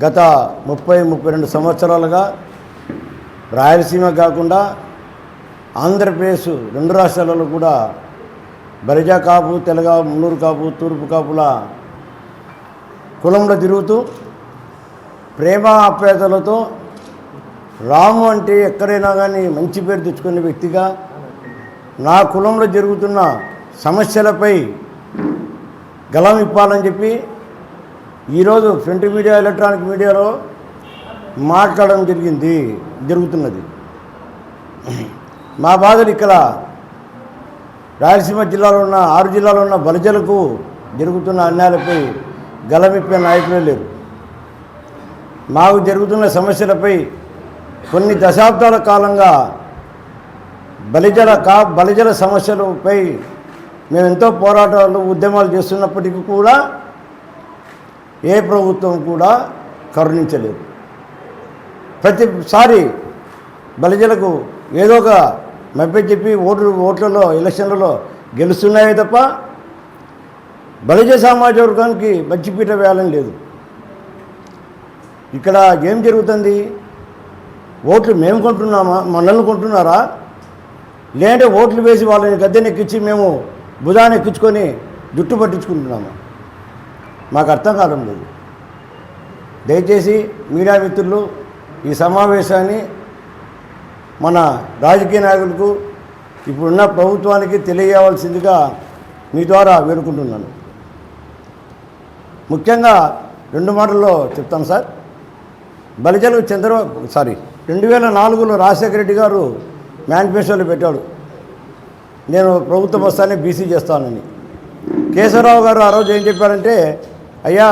గత ముప్పై ముప్పై రెండు సంవత్సరాలుగా రాయలసీమ కాకుండా ఆంధ్రప్రదేశ్ రెండు రాష్ట్రాలలో కూడా బరిజా కాపు తెలగ మున్నూరు కాపు తూర్పు కాపుల కులంలో తిరుగుతూ ప్రేమ ఆప్యాయతలతో రాము అంటే ఎక్కడైనా కానీ మంచి పేరు తెచ్చుకునే వ్యక్తిగా నా కులంలో జరుగుతున్న సమస్యలపై గలం ఇప్పాలని చెప్పి ఈరోజు ప్రింట్ మీడియా ఎలక్ట్రానిక్ మీడియాలో మాట్లాడడం జరిగింది జరుగుతున్నది. మా బాధలు ఇక్కడ రాయలసీమ జిల్లాలో ఉన్న ఆరు జిల్లాలో ఉన్న బలిజలకు జరుగుతున్న అన్యాయాలపై గలమిప్పే నాయకులే లేరు. మాకు జరుగుతున్న సమస్యలపై కొన్ని దశాబ్దాల కాలంగా బలిజల కా బలిజల సమస్యలపై మేము ఎంతో పోరాటాలు ఉద్యమాలు చేస్తున్నప్పటికీ కూడా ఏ ప్రభుత్వం కూడా కరుణించలేదు. ప్రతిసారి బలిజలకు ఏదో ఒక మెప్పి చెప్పి ఓట్లు ఓట్లలో ఎలక్షన్లలో గెలుస్తున్నాయే తప్ప బలిజ సమాజ వర్గానికి మంచిపీట వేయాలని లేదు. ఇక్కడ ఏం జరుగుతుంది? ఓట్లు మేము కొంటున్నామా? మనల్ని కొంటున్నారా? లేదంటే ఓట్లు వేసి వాళ్ళని గద్దెనెక్కించి మేము భుజాన్ని ఎక్కించుకొని జుట్టు పట్టించుకుంటున్నామా? మాకు అర్థం కావడం లేదు. దయచేసి మీడియా మిత్రులు ఈ సమావేశాన్ని మన రాజకీయ నాయకులకు ఇప్పుడున్న ప్రభుత్వానికి తెలియవలసిందిగా మీ ద్వారా వేడుకుంటున్నాను. ముఖ్యంగా రెండు మాటల్లో చెప్తాను సార్. బలిజలు చంద్రబాబు సారీ రెండు వేల నాలుగులో రాజశేఖర రెడ్డి గారు మేనిఫెస్టోలో పెట్టాడు. నేను ప్రభుత్వం వస్తానే బీసీ చేస్తానని. కేశవరావు గారు ఆ రోజు ఏం చెప్పారంటే అయ్యా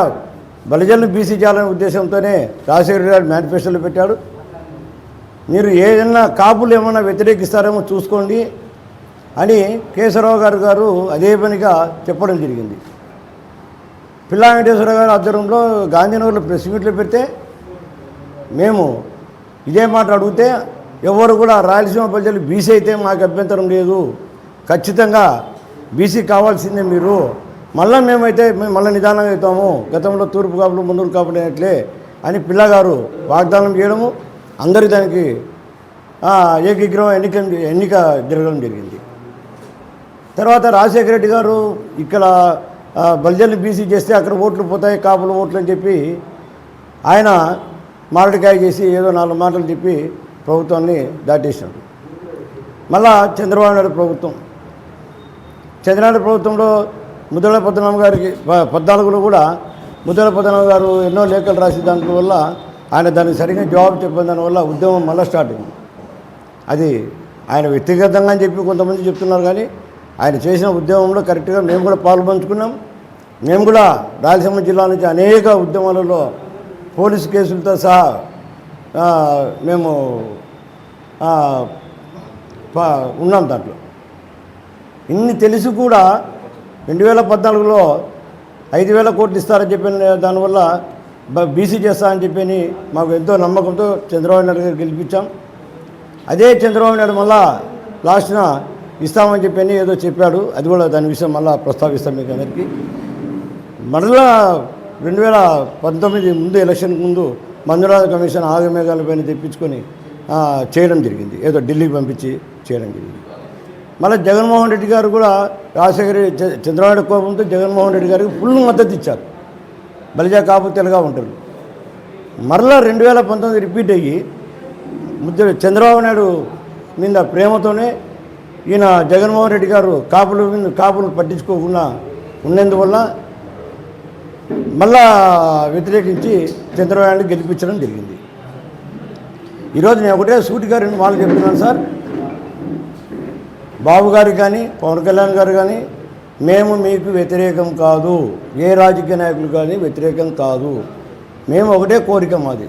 బలజలను బీసీ చేయాలనే ఉద్దేశంతోనే రాజశేఖర గారు మేనిఫెస్టోలో పెట్టాడు. మీరు ఏదైనా కాపులు ఏమైనా వ్యతిరేకిస్తారేమో చూసుకోండి అని కేశవరావు గారు గారు అదే పనిగా చెప్పడం జరిగింది. పిల్లా వెంకటేశ్వర గారి ఆధ్వర్యంలో గాంధీనగర్లో ప్రెస్ మీట్లు పెడితే మేము ఇదే మాట అడిగితే ఎవరు కూడా రాయలసీమ ప్రజలు బీసీ అయితే మాకు అభ్యంతరం లేదు. ఖచ్చితంగా బీసీ కావాల్సిందే మీరు. మళ్ళీ మేమైతే మేము మళ్ళీ నిదానంగా అవుతాము. గతంలో తూర్పు కాపులు ముందూరు కాపులు అయినట్లే అని పిల్లగారు వాగ్దానం చేయడము అందరి దానికి ఏకీగ్రహం ఎన్నిక ఎన్నిక జరగడం జరిగింది. తర్వాత రాజశేఖర రెడ్డి గారు ఇక్కడ బల్జల్ని బీసీ చేస్తే అక్కడ ఓట్లు పోతాయి కాపులు ఓట్లు అని చెప్పి ఆయన మారడికాయ చేసి ఏదో నాలుగు మాటలు చెప్పి ప్రభుత్వాన్ని దాటేశాడు మళ్ళా చంద్రబాబు నాయుడు ప్రభుత్వం. చంద్రబాబు ప్రభుత్వంలో ముద్దల పద్మనాభ గారికి పద్నాలుగులో కూడా ముద్దల పద్మనాభ గారు ఎన్నో లేఖలు రాసి దాని వల్ల ఆయన దానికి సరిగ్గా జవాబు చెప్పిన దానివల్ల ఉద్యమం మళ్ళీ స్టార్ట్ అయింది. అది ఆయన వ్యక్తిగతంగా అని చెప్పి కొంతమంది చెప్తున్నారు కానీ ఆయన చేసిన ఉద్యమంలో కరెక్ట్గా మేము కూడా పాల్పంచుకున్నాం మేము కూడా రాయలసీమ జిల్లా నుంచి అనేక ఉద్యమాలలో పోలీసు కేసులతో సహా మేము ప- ఉన్నాం దాంట్లో. ఇన్ని తెలిసి కూడా రెండు వేల పద్నాలుగులో ఐదు వేల కోట్లు ఇస్తారని చెప్పిన దానివల్ల బీసీ చేస్తా అని చెప్పి మాకు ఎంతో నమ్మకంతో చంద్రబాబు నాయుడు గారు గెలిపించాం. అదే చంద్రబాబు నాయుడు మళ్ళా లాస్ట్న ఇస్తామని చెప్పి ఏదో చెప్పాడు. అది కూడా దాని విషయం మళ్ళీ ప్రస్తావిస్తాం మీకు అందరికీ. మరలా రెండు వేల పంతొమ్మిది ముందు ఎలక్షన్ ముందు మంజురాజ కమిషన్ ఆగమేఘాలపైన తెప్పించుకొని చేయడం జరిగింది. ఏదో ఢిల్లీకి పంపించి చేయడం జరిగింది. మళ్ళీ జగన్మోహన్ రెడ్డి గారు కూడా రాజశేఖర రెడ్డి- చంద్రబాబు కోపంతో జగన్మోహన్ రెడ్డి గారికి ఫుల్ మద్దతు ఇచ్చారు. బలిజా కాపు తెలుగా ఉంటారు. మరలా రెండు వేల పంతొమ్మిది రిపీట్ అయ్యి ముద్ద చంద్రబాబు నాయుడు మీద ప్రేమతోనే ఈయన జగన్మోహన్ రెడ్డి గారు కాపులు మీద కాపులు పట్టించుకోకుండా ఉన్నందువల్ల మళ్ళా వ్యతిరేకించి చంద్రబాబు నాయుడు గెలిపించడం జరిగింది. ఈరోజు నేను ఒకటే సూటిగా రెండు మాటలు చెప్తున్నాను సార్. బాబు గారు కానీ పవన్ కళ్యాణ్ గారు కానీ మేము మీకు వ్యతిరేకం కాదు. ఏ రాజకీయ నాయకులు కానీ వ్యతిరేకం కాదు. మేము ఒకటే కోరిక మాది.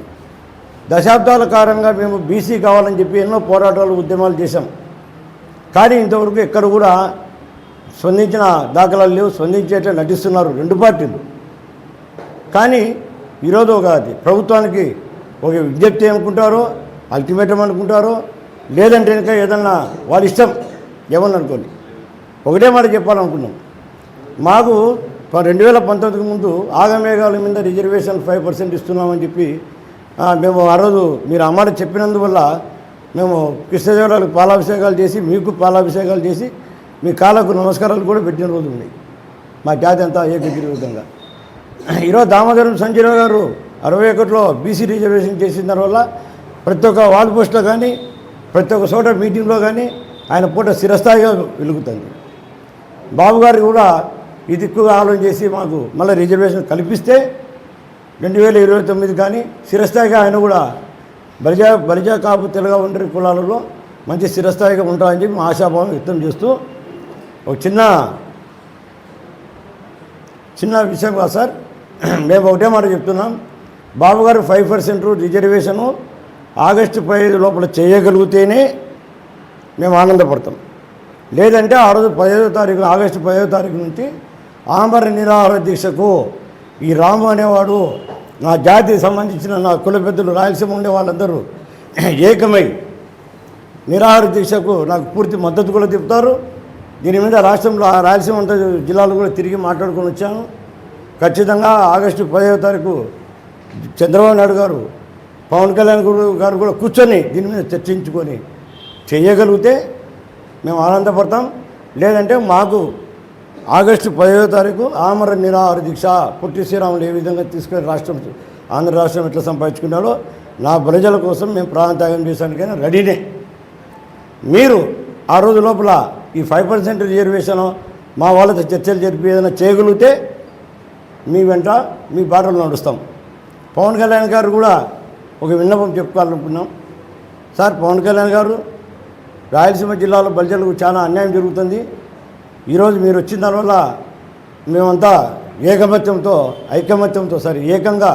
దశాబ్దాల కారంగా మేము బీసీ కావాలని చెప్పి ఎన్నో పోరాటాలు ఉద్యమాలు చేశాం. కానీ ఇంతవరకు ఎక్కడ కూడా స్పందించిన దాఖలాలు లేవు. స్పందించేట్లు నటిస్తున్నారు రెండు పార్టీలు. కానీ ఈరోజు ఒక ప్రభుత్వానికి ఒక విజ్ఞప్తి అనుకుంటారో అల్టిమేటం అనుకుంటారో లేదంటే ఇంకా ఏదన్నా వాళ్ళ ఇష్టం ఏమని అనుకోండి. ఒకటే మాట చెప్పాలనుకున్నాం. మాకు ప- రెండు వేల పంతొమ్మిదికి ముందు ఆగమేఘాల మీద రిజర్వేషన్ ఫైవ్ పర్సెంట్ ఇస్తున్నామని చెప్పి మేము ఆ రోజు మీరు అమ్మాట చెప్పినందువల్ల మేము కృష్ణదేవరాలకు పాలాభిషేకాలు చేసి మీకు పాలాభిషేకాలు చేసి మీ కాళ్ళకు నమస్కారాలు కూడా పెట్టిన రోజు ఉన్నాయి మా జాతి అంతా ఏకీకృతంగా ఈరోజు దామోదరం సంజయరావు గారు అరవై ఒకటిలో బీసీ రిజర్వేషన్ చేసిన దానివల్ల ప్రతి ఒక్క వాల్ పోస్ట్లో కానీ ప్రతి ఒక్క చోట మీటింగ్లో కానీ ఆయన పూట స్థిరస్థాయిగా వెలుగుతుంది. బాబుగారు కూడా ఈ దిక్కుగా ఆలోచన చేసి మాకు మళ్ళీ రిజర్వేషన్ కల్పిస్తే రెండు వేల ఇరవై తొమ్మిది కానీ స్థిరస్థాయిగా ఆయన కూడా బలిజా బలిజా కాపు తెలుగు ఉండే కులాలలో మంచి స్థిరస్థాయిగా ఉంటామని చెప్పి మా ఆశాభావం వ్యక్తం చేస్తూ ఒక చిన్న చిన్న విషయం కాదు సార్. మేము ఒకటే మాట చెప్తున్నాం. బాబుగారు ఫైవ్ పర్సెంట్ రిజర్వేషను ఆగస్టు పదిహేను లోపల చేయగలిగితేనే మేము ఆనందపడతాం. లేదంటే ఆ రోజు పదిహేదో తారీఖు ఆగస్టు పదిహేదో తారీఖు నుంచి ఆమర నిరాహార దీక్షకు ఈ రాము అనేవాడు నా జాతికి సంబంధించిన నా కుల పెద్దలు రాయలసీమ ఉండే వాళ్ళందరూ ఏకమై నిరాహార దీక్షకు నాకు పూర్తి మద్దతు కూడా చెప్తారు. దీని మీద రాష్ట్రంలో ఆ రాయలసీమ జిల్లాలో జిల్లాలు కూడా తిరిగి మాట్లాడుకొని వచ్చాను. ఖచ్చితంగా ఆగస్టు పదిహేవ తారీఖు చంద్రబాబు నాయుడు గారు పవన్ కళ్యాణ్ గారు కూడా కూర్చొని దీని మీద చర్చించుకొని చేయగలిగితే మేము ఆనందపడతాం. లేదంటే మాకు ఆగస్టు పదో తారీఖు ఆమర నిరాహార దీక్ష పుట్టి శ్రీరాములు ఏ విధంగా తీసుకొని రాష్ట్రం ఆంధ్ర రాష్ట్రం ఎట్లా సంపాదించుకున్నాడో నా ప్రజల కోసం మేము ప్రాణత్యాగం చేసానికైనా రెడీనే. మీరు ఆ రోజు లోపల ఈ ఫైవ్ పర్సెంట్ రిజర్వేషన్ మా వాళ్ళతో చర్చలు జరిపి ఏదైనా చేయగలిగితే మీ వెంట మీ బాటలు నడుస్తాం. పవన్ కళ్యాణ్ గారు కూడా ఒక విన్నపం చెప్పుకోవాలనుకున్నాం. సార్ పవన్ కళ్యాణ్ గారు రాయలసీమ జిల్లాలో బలిజలకు చాలా అన్యాయం జరుగుతుంది. ఈరోజు మీరు వచ్చిన దానివల్ల మేమంతా ఏకమత్యంతో ఐకమత్యంతో సరే ఏకంగా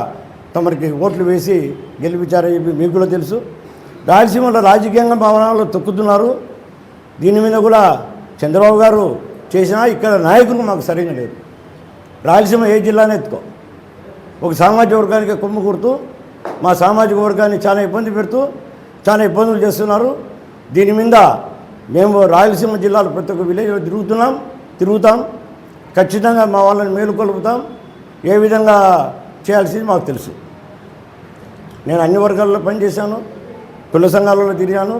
తమరికి ఓట్లు వేసి గెలిపించారని చెప్పి మీకు కూడా తెలుసు. రాయలసీమలో రాజకీయంగా భవనాల్లో తొక్కుతున్నారు. దీని మీద కూడా చంద్రబాబు గారు చేసినా ఇక్కడ నాయకులు మాకు సరిగా లేదు రాయలసీమ ఏ జిల్లానే ఎత్తుకో. ఒక సామాజిక వర్గానికి కొమ్ము కొడుతూ మా సామాజిక వర్గాన్ని చాలా ఇబ్బంది పెడుతూ చాలా ఇబ్బందులు చేస్తున్నారు. దీని మీద మేము రాయలసీమ జిల్లాలో ప్రతి ఒక్క విలేజ్లో తిరుగుతున్నాం తిరుగుతాం. ఖచ్చితంగా మా వాళ్ళని మేలుకొలుపుతాం ఏ విధంగా చేయాల్సింది మాకు తెలుసు. నేను అన్ని వర్గాల్లో పనిచేశాను కుల సంఘాలలో తిరిగాను.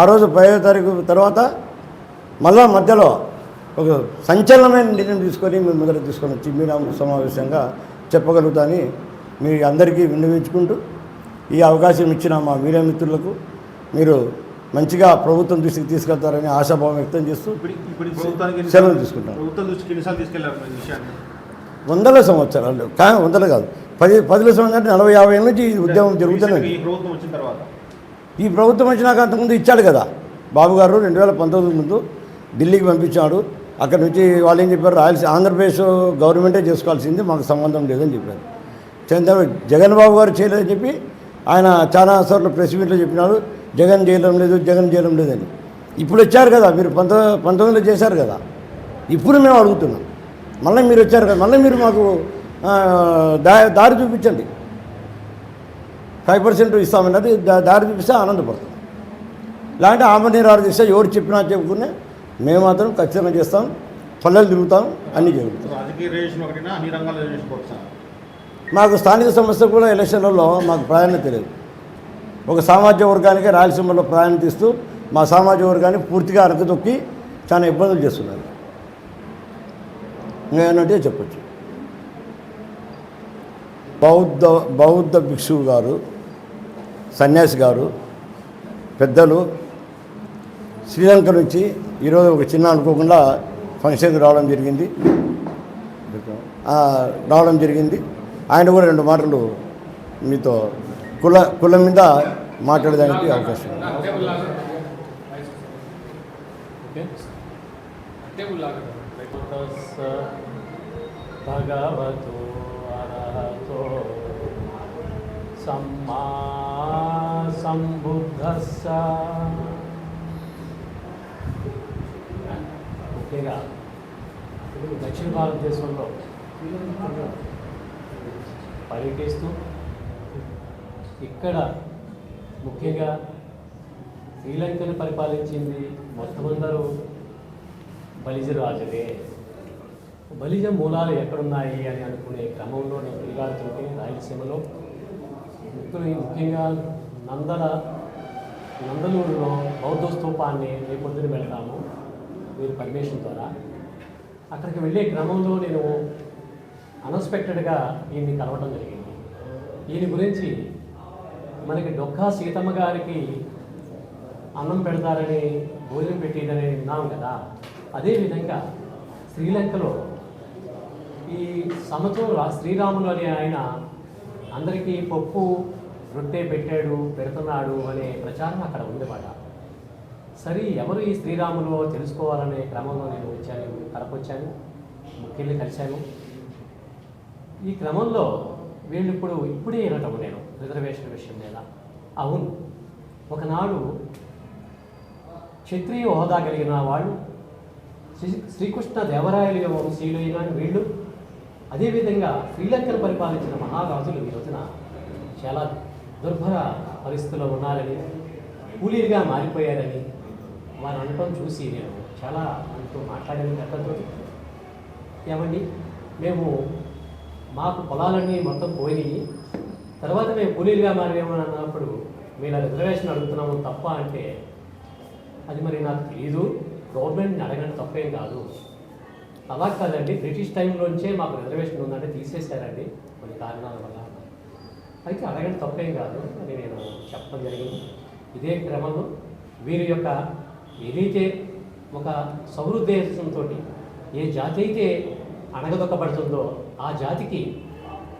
ఆ రోజు పదో తారీఖు తర్వాత మళ్ళా మధ్యలో ఒక సంచలనమైన నిర్ణయం తీసుకొని మేము ముందర తీసుకొని వచ్చి మీడియా సమావేశంగా చెప్పగలుగుతాని మీ అందరికీ విన్నవించుకుంటూ ఈ అవకాశం ఇచ్చిన మా మీడియా మిత్రులకు మీరు మంచిగా ప్రభుత్వం దృష్టికి తీసుకెళ్తారని ఆశాభావం వ్యక్తం చేస్తూ సెలవు తీసుకుంటాం. వందల సంవత్సరాలు కానీ వందలు కాదు. పది పదుల సంవత్సరాలు నలభై యాభై ఏళ్ళ నుంచి ఈ ఉద్యమం జరుగుతూనే ఉంది. ఈ ప్రభుత్వం వచ్చిన తర్వాత? ఈ ప్రభుత్వం వచ్చినాక అంతకుముందు ఇచ్చాడు కదా. బాబు గారు రెండు వేల పంతొమ్మిది ముందు ఢిల్లీకి పంపించాడు. అక్కడ నుంచి వాళ్ళు ఏం చెప్పారు? రాయలసీ ఆంధ్రప్రదేశ్ గవర్నమెంటే చేసుకోవాల్సింది మాకు సంబంధం లేదని చెప్పారు. చంద్ర జగన్ బాబు గారు చేయలేదని చెప్పి ఆయన చాలా సార్లు ప్రెస్ మీట్లో చెప్పినాడు. జగన్ చేయడం లేదు జగన్ చేయడం లేదని. ఇప్పుడు వచ్చారు కదా మీరు పంతొ పంతొమ్మిదిలో చేశారు కదా. ఇప్పుడు మేము అడుగుతున్నాం. మళ్ళీ మీరు వచ్చారు కదా మళ్ళీ మీరు మాకు దారి చూపించండి. ఫైవ్ పర్సెంట్ ఇస్తామన్నది దారి చూపిస్తే ఆనందపడతాం. లేదంటే ఆమనీరారు చేస్తే ఎవరు చెప్పినా చెప్పుకునే మేము మాత్రం ఖచ్చితంగా చేస్తాం పల్లెలు తిరుగుతాం అన్నీ జరుగుతాం. మాకు స్థానిక సంస్థ కూడా ఎలక్షన్లలో మాకు ప్రాధాన్యత లేదు. ఒక సామాజిక వర్గానికి రాయలసీమలో ప్రాధాన్యత ఇస్తూ మా సామాజిక వర్గాన్ని పూర్తిగా అరకదొక్కి చాలా ఇబ్బందులు చేస్తున్నారు. నేనంటే చెప్పొచ్చు. బౌద్ధ బౌద్ధ భిక్షువు గారు సన్యాసి గారు పెద్దలు శ్రీలంక నుంచి ఈరోజు ఒక చిన్న అనుకోకుండా ఫంక్షన్కి రావడం జరిగింది. రావడం జరిగింది. ఆయన కూడా రెండు మాటలు మీతో కుల కులం మీద మాట్లాడడానికి అవకాశం ఉంది. భగవతో అర్హతో సమ్మా సంబుద్ధస్స ముఖ్యంగా దక్షిణ భారతదేశంలో పర్యటిస్తూ ఇక్కడ ముఖ్యంగా శ్రీలంకను పరిపాలించింది మొత్తం అందరూ బలిజ రాజులే. బలిజ మూలాలు ఎక్కడున్నాయి అని అనుకునే క్రమంలో నేను తిరిగాడుతుంటే రాయలసీమలో ముఖ్య- ముఖ్యంగా నందల నందలూరులో బౌద్ధ స్తూపాన్ని రేపొద్దున వెళ్తాము మీరు పర్మిషన్ ద్వారా. అక్కడికి వెళ్ళే క్రమంలో నేను అన్ఎక్స్పెక్టెడ్గా ఈయన్ని కలవడం జరిగింది. దీని గురించి మనకి డొక్కా సీతమ్మ గారికి అన్నం పెడతారని భోజనం పెట్టేదని విన్నాం కదా. అదేవిధంగా శ్రీలంకలో ఈ సమతో శ్రీరాములు అనే ఆయన అందరికీ పప్పు రొట్టె పెట్టాడు పెడుతున్నాడు అనే ప్రచారం అక్కడ ఉందన్నమాట. సరే ఎవరు ఈ శ్రీరాములు తెలుసుకోవాలనే క్రమంలో నేను వచ్చాను కలపొచ్చాను ముఖ్యుల్ని కలిశాను. ఈ క్రమంలో వీళ్ళు ఇప్పుడు ఇప్పుడే వినటం నేను. రిజర్వేషన్ విషయం మీద. అవును. ఒకనాడు క్షత్రియ హోదా కలిగిన వాళ్ళు శ్రీ శ్రీకృష్ణ దేవరాయల వంశీయులైన వీళ్ళు అదేవిధంగా శ్రీలంకను పరిపాలించిన మహారాజులు ఈ రోజున చాలా దుర్భర పరిస్థితుల్లో ఉన్నారని కూలీలుగా మారిపోయారని వారు అనటం చూసి నేను చాలా అంటూ మాట్లాడాను గతంతో ఏమండి? మేము మాకు పొలాలన్నీ మొత్తం పోయినాయి. తర్వాత మేము కూలీలుగా మారేమో అన్నప్పుడు మీరు రిజర్వేషన్ అడుగుతున్నాము తప్ప అంటే అది మరి నాకు తెలీదు. గవర్నమెంట్ని అడగడం తప్పేం కాదు. అలా కాదండి. బ్రిటిష్ టైంలోంచే మాకు రిజర్వేషన్ ఉందంటే తీసేశారండి. కొన్ని కారణాల వల్ల. అయితే అడగడం తప్పేం కాదు అని నేను చెప్పడం జరిగింది. ఇదే క్రమంలో వీరి యొక్క ఏదైతే ఒక సౌరుద్దేశంతో ఏ జాతి అయితే అణగదొక్కబడుతుందో ఆ జాతికి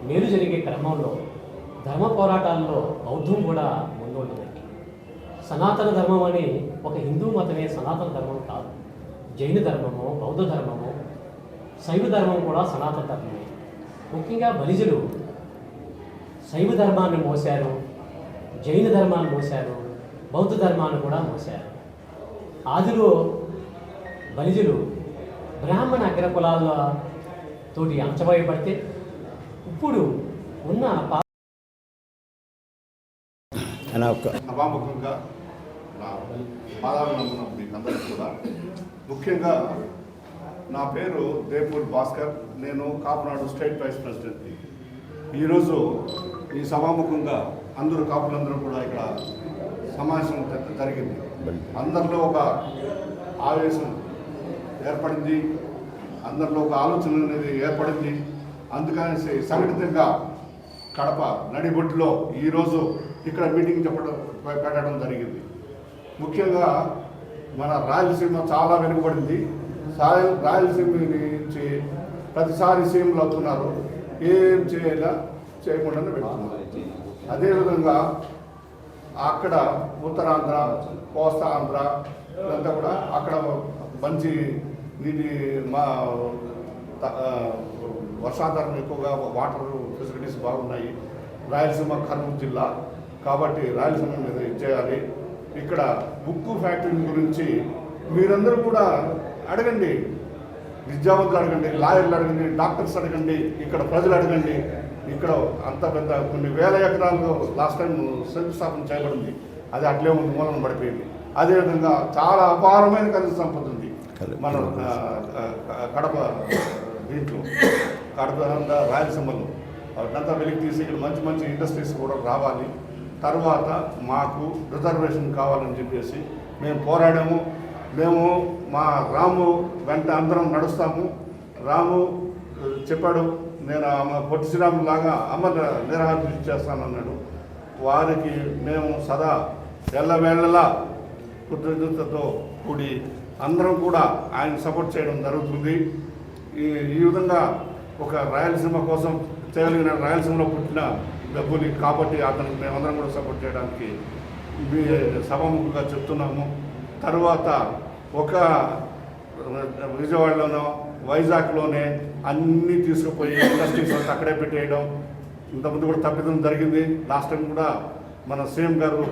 మేలు జరిగే క్రమంలో ధర్మ పోరాటాల్లో బౌద్ధం కూడా ముందుంటుంది సనాతన ధర్మం అని ఒక హిందూ మతమే సనాతన ధర్మం కాదు. జైన ధర్మము బౌద్ధ ధర్మము శైవ ధర్మం కూడా సనాతన ధర్మమే. ముఖ్యంగా బలిజులు శైవ ధర్మాన్ని మోశారు జైన ధర్మాన్ని మోశారు బౌద్ధ ధర్మాన్ని కూడా మోశారు. ఆదిలో బలిజులు బ్రాహ్మణ అగ్రకులాల తోటి అంచవేయబడితే ఇప్పుడు ఉన్న పా అని ఒక సభాముఖంగా నా పాదాలు మీకు అందరికీ కూడా. ముఖ్యంగా నా పేరు దేపూర్ భాస్కర్. నేను కాపునాడు స్టేట్ వైస్ ప్రెసిడెంట్ ఈరోజు ఈ సభాముఖంగా అందరూ కాపులందరూ కూడా ఇక్కడ సమావేశం జరిగింది. అందరిలో ఒక ఆవేశం ఏర్పడింది. అందరిలో ఒక ఆలోచన అనేది ఏర్పడింది. అందుకనేసి సంఘటితంగా కడప నడిబొట్టులో ఈరోజు ఇక్కడ మీటింగ్ చెప్పడం పెట్టడం జరిగింది. ముఖ్యంగా మన రాయలసీమ చాలా వెనుకబడింది. సాయం రాయలసీమ నుంచి ప్రతిసారి సీఎంలు అవుతున్నారు. ఏం చేయాలా చేయకుండానే పెడుతున్నారు అదేవిధంగా అక్కడ ఉత్తరాంధ్ర కోస్తా ఆంధ్ర ఇదంతా కూడా అక్కడ మంచి నీటి మా వర్షాధారం ఎక్కువగా వాటర్ ఫెసిలిటీస్ బాగున్నాయి. రాయలసీమ కర్నూలు జిల్లా కాబట్టి రాయలసీమ మీద ఇచ్చేయాలి ఇక్కడ ఉక్కు ఫ్యాక్టరీ గురించి మీరందరూ కూడా అడగండి. విద్యావంతులు అడగండి లాయర్లు అడగండి డాక్టర్స్ అడగండి ఇక్కడ ప్రజలు అడగండి. ఇక్కడ అంత పెద్ద కొన్ని వేల ఎకరాల్లో లాస్ట్ టైం శంకుస్థాపన చేయబడింది. అది అట్లే ఉంది మూలన పడిపోయింది. అదేవిధంగా చాలా అపారమైన ఖనిజ సంపద ఉంది. మన కడప దీంట్లో. కడప రాయలసీమలో. వాటినంతా వెలికి తీసి ఇక్కడ మంచి మంచి ఇండస్ట్రీస్ కూడా రావాలి. తర్వాత మాకు రిజర్వేషన్ కావాలని చెప్పేసి మేము పోరాడాము. మేము మా రాము వెంట అందరం నడుస్తాము. రాము చెప్పాడు నేను ఆమె పొట్టి శ్రీరాము లాగా అమర నిరాహార చేస్తానన్నాడు వారికి మేము సదా ఎల్లవేళలా కృతజ్ఞతతో కూడి అందరం కూడా ఆయన సపోర్ట్ చేయడం జరుగుతుంది. ఈ ఈ విధంగా ఒక రాయలసీమ కోసం చేయగలిగిన రాయలసీమలో పుట్టిన డబ్బుని కాబట్టి అతనికి మేమందరం కూడా సపోర్ట్ చేయడానికి సభముఖంగా చెప్తున్నాము. తర్వాత ఒక విజయవాడలోనో వైజాగ్లోనే అన్నీ తీసుకుపోయి ఇండస్ట్రీస్ అంతా అక్కడే పెట్టేయడం. ఇంతకుముందు కూడా తప్పిదం జరిగింది. లాస్ట్ టైం కూడా మన సీఎం గారు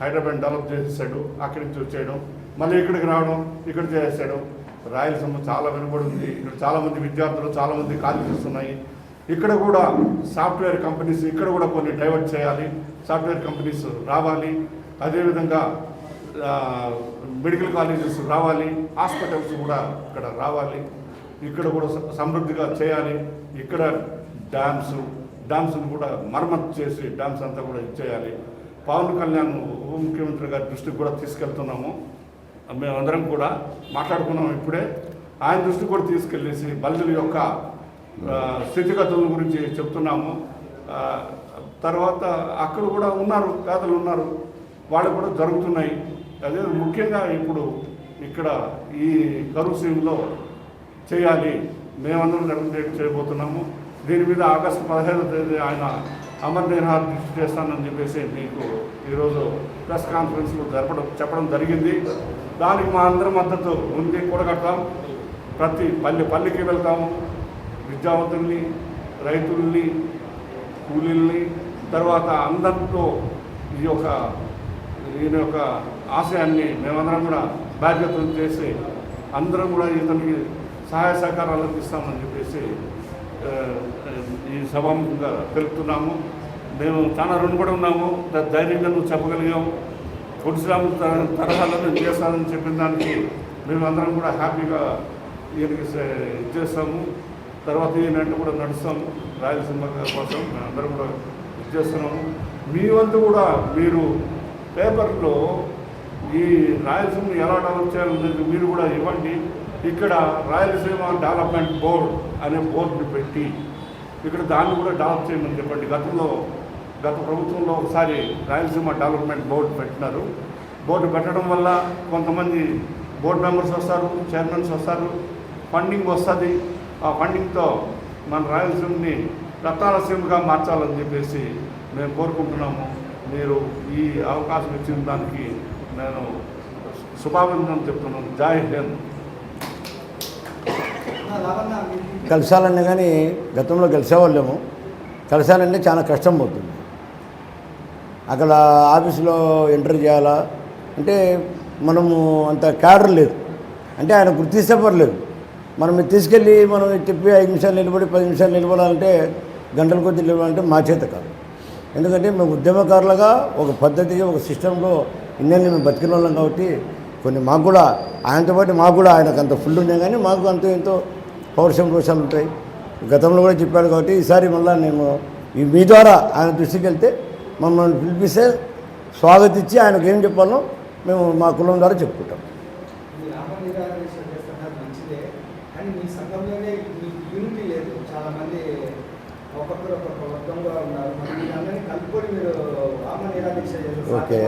హైదరాబాద్ డెవలప్ చేసేసాడు. అక్కడి నుంచి వచ్చేయడం. మళ్ళీ ఇక్కడికి రావడం ఇక్కడ చేసేసాడు. రాయలసీమ చాలా వెనుబడి ఉంది. ఇక్కడ చాలామంది విద్యార్థులు చాలామంది ఖాళీ చేస్తున్నాయి ఇక్కడ కూడా సాఫ్ట్వేర్ కంపెనీస్ ఇక్కడ కూడా కొన్ని డైవర్ట్ చేయాలి సాఫ్ట్వేర్ కంపెనీస్ రావాలి. అదేవిధంగా మెడికల్ కాలేజెస్ రావాలి హాస్పిటల్స్ కూడా ఇక్కడ రావాలి. ఇక్కడ కూడా సమృద్ధిగా చేయాలి. ఇక్కడ డ్యామ్స్ డ్యామ్స్ను కూడా మరమ్మతు చేసి డ్యామ్స్ అంతా కూడా ఇచ్చేయాలి. పవన్ కళ్యాణ్ ఉప ముఖ్యమంత్రి గారి దృష్టికి కూడా తీసుకెళ్తున్నాము. మేమందరం కూడా మాట్లాడుకున్నాం ఇప్పుడే. ఆయన దృష్టి కూడా తీసుకెళ్ళేసి బల్లుల యొక్క స్థితిగతుల గురించి చెప్తున్నాము. తర్వాత అక్కడ కూడా ఉన్నారు పేదలు ఉన్నారు. వాళ్ళు కూడా జరుగుతున్నాయి. అదే ముఖ్యంగా ఇప్పుడు ఇక్కడ ఈ కరువు సీమ్లో చేయాలి. మేమందరం నెరవేట్ చేయబోతున్నాము. దీని మీద ఆగస్టు పదిహేను తేదీ ఆయన అమర్ నిరాహార దృష్టి చేస్తానని చెప్పేసి మీకు ఈరోజు ప్రెస్ కాన్ఫరెన్స్లో జరపడం చెప్పడం జరిగింది. దానికి మా అందరి మద్దతు ఉంది. కూడగడతాం. ప్రతి పల్లె పల్లెకి వెళ్తాము విద్యావంతుల్ని రైతుల్ని కూలీల్ని తర్వాత అందరితో ఈ యొక్క ఈయన యొక్క ఆశయాన్ని మేమందరం కూడా బాధ్యతలు చేసి అందరం కూడా ఇతనికి సహాయ సహకారాలు అందిస్తామని చెప్పేసి ఈ సభాముఖంగా తెలుపుతున్నాము. మేము చాలా రుణపడి ఉన్నాము. ధైర్యంగా నువ్వు చెప్పగలిగాము పొడిసిరాము తరహాలో నేను చేస్తానని చెప్పిన దానికి మేమందరం కూడా హ్యాపీగా ఈయనకి చేస్తాము. తర్వాత ఈయనంటే కూడా నడుస్తాము రాయలసీమ కోసం అందరూ కూడా చేస్తున్నాము మీ వంతు కూడా మీరు పేపర్లో ఈ రాయలసీమను ఎలా డెవలప్ చేయాలనేది మీరు కూడా ఇవ్వండి. ఇక్కడ రాయలసీమ డెవలప్మెంట్ బోర్డ్ అనే బోర్డుని పెట్టి ఇక్కడ దాన్ని కూడా డెవలప్ చేయమని చెప్పండి. గతంలో గత ప్రభుత్వంలో ఒకసారి రాయలసీమ డెవలప్మెంట్ బోర్డు పెట్టినారు. బోర్డు పెట్టడం వల్ల కొంతమంది బోర్డు మెంబర్స్ వస్తారు చైర్మన్స్ వస్తారు ఫండింగ్ వస్తుంది. ఆ ఫండింగ్తో మన రాయలసీమని రత్నాలసీమగా మార్చాలని చెప్పేసి మేము కోరుకుంటున్నాము. మీరు ఈ అవకాశం ఇచ్చిన దానికి నేను శుభాభినందనలు చెప్తున్నాను. జాయ్ హింద్. కలిసాలన్నా కానీ గతంలో కలిసేవాళ్ళేమో. కలిసాలంటే చాలా కష్టం పోతుంది. అక్కడ ఆఫీసులో ఎంటర్ చేయాలా? అంటే మనము అంత క్యాడర్ లేదు. అంటే ఆయన గుర్తిస్తే పర్లేదు మనం తీసుకెళ్ళి మనం తిప్పి చెప్పి ఐదు నిమిషాలు నిలబడి పది నిమిషాలు నిలబడాలంటే గంటల కొద్ది నిలబడాలంటే మా చేత కాదు. ఎందుకంటే మేము ఉద్యమకారులుగా ఒక పద్ధతిగా ఒక సిస్టంలో ఇన్నేళ్ళు మేము బతికిన వాళ్ళం కాబట్టి కొన్ని మాకు కూడా ఆయనతో పాటు మాకు కూడా ఆయనకు అంత ఫుల్ ఉన్నాయి కానీ మాకు అంత ఎంతో పౌరుషం రోషాలు ఉంటాయి. గతంలో కూడా చెప్పాడు కాబట్టి ఈసారి మళ్ళీ నేను ఈ మీ ద్వారా ఆయన దృష్టికి వెళ్తే మమ్మల్ని పిలిపిస్తే స్వాగతించి ఆయనకు ఏం చెప్పాలో మేము మా కులం ద్వారా చెప్పుకుంటాం మీ రామనిరాకరణ చేస్తున్నారు మంచిదే కానీ మీ సంఘంలోనే మీ యూనిటీ లేదు చాలా మంది ఒక్కొక్కరు ఒక్కొక్క వర్గంగా ఉన్నారు మరి మీరందరినీ కలుపుకొని మీరు రామనిరాదీక్ష చేస్తారు ఓకే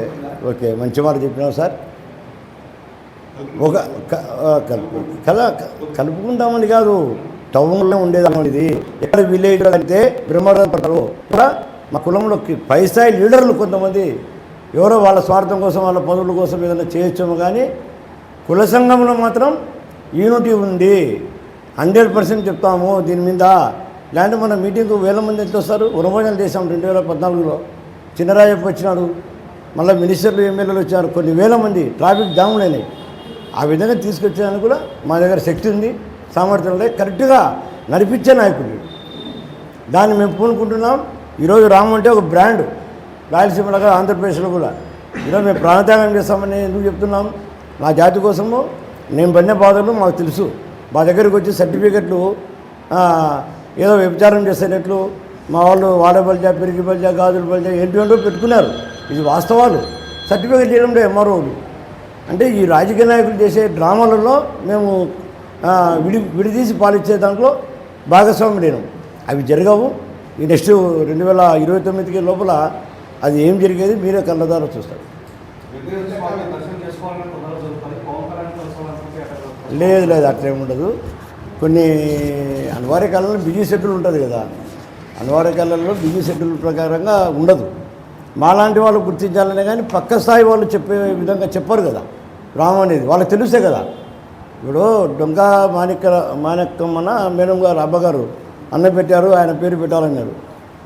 ఓకే. మంచి మాట చెప్పినావు సార్. ఒక కలుపు కల కలుపుకుంటామని కాదు టౌన్లో ఉండేదాన్ని ఇది. ఎక్కడ విలేజ్ అంటే బ్రహ్మరాజు పడతారు కూడా మా కులంలో పై స్థాయి లీడర్లు కొంతమంది. ఎవరో వాళ్ళ స్వార్థం కోసం వాళ్ళ పదవుల కోసం ఏదైనా చేయొచ్చాము కానీ కుల సంఘంలో మాత్రం యూనిటీ ఉంది. హండ్రెడ్ పర్సెంట్ చెప్తాము దీని మీద. లేదంటే మన మీటింగ్కు వేల మంది ఎంత వస్తారు? ఉరభోజనం చేశాం రెండు వేల పద్నాలుగులో. చిన్నరాజప్ప వచ్చినాడు. మళ్ళీ మినిస్టర్లు ఎమ్మెల్యేలు వచ్చారు. కొన్ని వేల మంది ట్రాఫిక్ జాములు అయినాయి. ఆ విధంగా తీసుకొచ్చేదానికి కూడా మా దగ్గర శక్తి ఉంది సామర్థ్యం ఉంది. కరెక్ట్గా నడిపించే నాయకుడు. దాన్ని మేము పూనుకుంటున్నాం. ఈరోజు రాము అంటే ఒక బ్రాండ్. రాయలసీమలో కూడా ఆంధ్రప్రదేశ్లో కూడా. ఈరోజు మేము ప్రాణత్యాగం చేస్తామని ఎందుకు చెప్తున్నాం? నా జాతి కోసము. నేను పడిన బాధలు మాకు తెలుసు. మా దగ్గరికి వచ్చి సర్టిఫికెట్లు ఏదో వ్యభిచారం చేసేటట్లు మా వాళ్ళు వాడబలిజా పెరిగి బలిజా గాజులు బల్జా ఏంటో పెట్టుకున్నారు. ఇది వాస్తవాలు. సర్టిఫికేట్ చేయడంలో ఎంఆర్ఓలు అంటే ఈ రాజకీయ నాయకులు చేసే డ్రామాలలో మేము విడి విడిదీసి పాలిచ్చే దాంట్లో భాగస్వామి అవి జరగవు. ఈ నెక్స్ట్ రెండు వేల ఇరవై తొమ్మిదికి లోపల అది ఏం జరిగేది మీరే కళ్ళదారు చూస్తారు. లేదు లేదు అట్లేం ఉండదు. కొన్ని అనివార్య కాలంలో బిజీ షెడ్యూల్ ఉంటుంది కదా. అనివార్య కాలంలో బిజీ షెడ్యూల్ ప్రకారంగా ఉండదు. మాలాంటి వాళ్ళు గుర్తించాలనే కానీ పక్క స్థాయి వాళ్ళు చెప్పే విధంగా చెప్పరు కదా. రాము అనేది వాళ్ళకి తెలుసే కదా. ఇప్పుడు డొంక మాణిక్య మాణిక్యమ్మన మేడం గారు అబ్బగారు అన్న పెట్టారు ఆయన పేరు పెట్టాలన్నారు.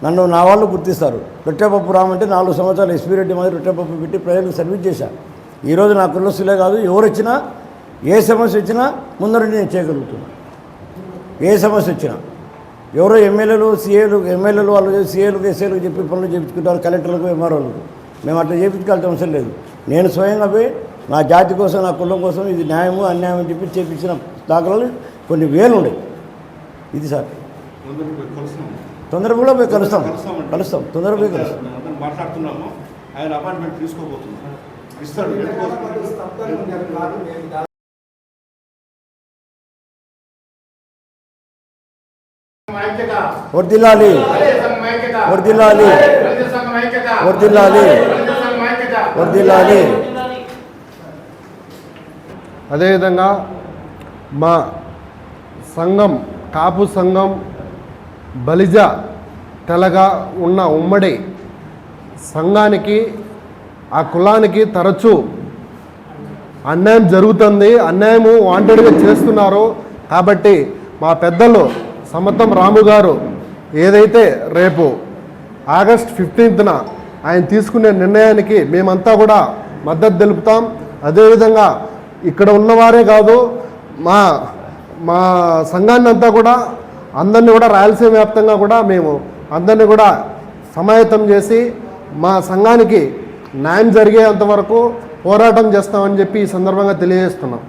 నన్ను నా వాళ్ళు గుర్తిస్తారు. రొట్టెపప్పు రామంటే నాలుగు సంవత్సరాలు ఎస్పీ రెడ్డి మాదిరి రొట్టెపప్పు పెట్టి ప్రజలకు సర్వీస్ చేశాను ఈరోజు నా కులస్తులే కాదు ఎవరు వచ్చినా ఏ సమస్య వచ్చినా ముందరండి నేను చేయగలుగుతున్నాను ఏ సమస్య వచ్చినా. ఎవరో ఎమ్మెల్యేలు సీఏలు ఎమ్మెల్యేలు వాళ్ళు సీఏలకు ఎస్ఏలకు చెప్పి పనులు చేయించుకుంటారు కలెక్టర్లకు ఎంఆర్ఓలకు. మేము అట్లా చేయించుకోవాల్సిన అవసరం లేదు. నేను స్వయంగా పోయి నా జాతి కోసం నా కులం కోసం ఇది న్యాయము అన్యాయం అని చెప్పి చేయించిన దాఖలాలు కొన్ని వేలు ఉండేవి ఇది సార్. తొందరగా కూడా పోయి కలుస్తాం. కలుస్తాం తొందరగా పోయి కలుస్తాం. మాట్లాడుతున్నాము. ఆయన అపాయింట్మెంట్ తీసుకోబోతున్నాం ఇస్తాడు. వర్దిల్లాలి వర్దిల్లాలి వర్దిల్లాలి వర్దిల్లాలి అదేవిధంగా మా సంఘం కాపు సంఘం బలిజ తెలగా ఉన్న ఉమ్మడి సంఘానికి ఆ కులానికి తరచూ అన్యాయం జరుగుతుంది అన్యాయము వాంటెడ్గా చేస్తున్నారు. కాబట్టి మా పెద్దలు సమతం రాము గారు ఏదైతే రేపు ఆగస్ట్ ఫిఫ్టీన్త్న ఆయన తీసుకునే నిర్ణయానికి మేమంతా కూడా మద్దతు తెలుపుతాం. అదేవిధంగా ఇక్కడ ఉన్నవారే కాదు మా మా సంఘాన్ని అంతా కూడా అందరినీ కూడా రాయలసీమ వ్యాప్తంగా కూడా మేము అందరినీ కూడా సమాయత్తం చేసి మా సంఘానికి న్యాయం జరిగేంత వరకు పోరాటం చేస్తామని చెప్పి ఈ సందర్భంగా తెలియజేస్తున్నాం.